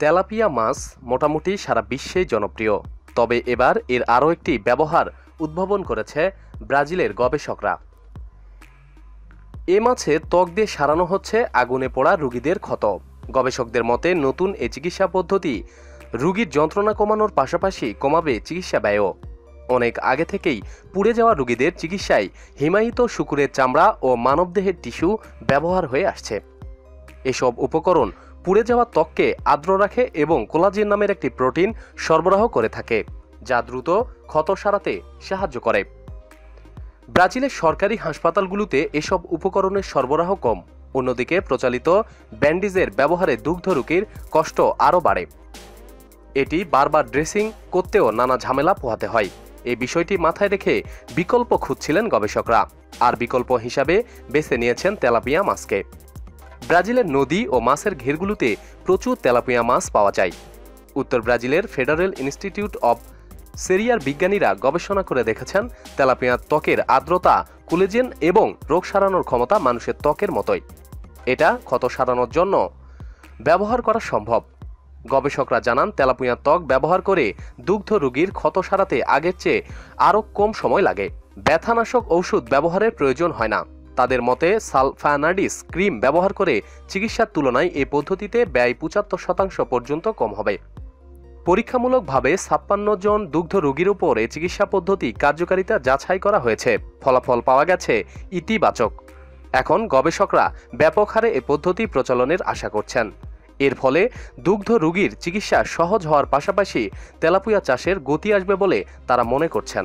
Tilapia মাছ মোটামুটি সারা বিশ্বেই জনপ্রিয়। তবে এবার এর আরও একটি ব্যবহার উদ্ভাবন করেছে ব্রাজিলের গবেষকরা। এ মাছে ত্বক দিয়ে সারানো হচ্ছে আগুনে পোড়া রুগীদের ক্ষত। গবেষকদের মতে নতুন এ চিকিৎসা পদ্ধতি রুগীর যন্ত্রণা কমানোর পাশাপাশি কমাবে চিকিৎসা ব্যয়ও। অনেক আগে থেকেই পুড়ে যাওয়া রুগীদের চিকিৎসায় হিমায়িত শুকুরের চামড়া ও মানবদেহের টিস্যু ব্যবহার হয়ে আসছে। এসব উপকরণ পুড়ে যাওয়া ত্বককে আর্দ্র রাখে এবং কোলাজেন নামের একটি প্রোটিন সরবরাহ করে থাকে, যা দ্রুত ক্ষত সারাতে সাহায্য করে। ব্রাজিলের সরকারি হাসপাতালগুলোতে এসব উপকরণের সরবরাহ কম। অন্যদিকে প্রচলিত ব্যান্ডিজের ব্যবহারে দুগ্ধ রোগীর কষ্ট আরও বাড়ে। এটি বারবার ড্রেসিং করতেও নানা ঝামেলা পোহাতে হয়। এই বিষয়টি মাথায় রেখে বিকল্প খুঁজছিলেন গবেষকরা। আর বিকল্প হিসাবে বেছে নিয়েছেন তেলাপিয়া মাছকে ব্রাজিলের নদী ও মাছের ঘেরগুলোতে প্রচুর তেলাপিয়া মাছ পাওয়া যায়। উত্তর ব্রাজিলের ফেডারেল ইনস্টিটিউট অব সেরিয়ার বিজ্ঞানীরা গবেষণা করে দেখেছেন, তেলাপিয়া ত্বকের আর্দ্রতা, কোলেজেন এবং রোগ সারানোর ক্ষমতা মানুষের ত্বকের মতোই। এটা ক্ষত সারানোর জন্য ব্যবহার করা সম্ভব। গবেষকরা জানান তেলাপুয়ার ত্বক ব্যবহার করে দুগ্ধ রোগীর ক্ষত সারাতে আগের চেয়ে আরও কম সময় লাগে। ব্যথানাশক ঔষধ ব্যবহারের প্রয়োজন হয় না। তাদের মতে সালফানাডিস ক্রিম ব্যবহার করে চিকিৎসার তুলনায় এ পদ্ধতিতে ব্যয় পঁচাত্তর শতাংশ পর্যন্ত কম হবে। পরীক্ষামূলকভাবে ছাপ্পান্ন জন দুগ্ধ রোগীর উপর এই চিকিৎসা পদ্ধতি কার্যকারিতা যাচাই করা হয়েছে। ফলাফল পাওয়া গেছে ইতিবাচক। এখন গবেষকরা ব্যাপক হারে এ পদ্ধতি প্রচলনের আশা করছেন। এর ফলে দুগ্ধ রোগীর চিকিৎসা সহজ হওয়ার পাশাপাশি তেলাপুয়া চাষের গতি আসবে বলে তারা মনে করছেন।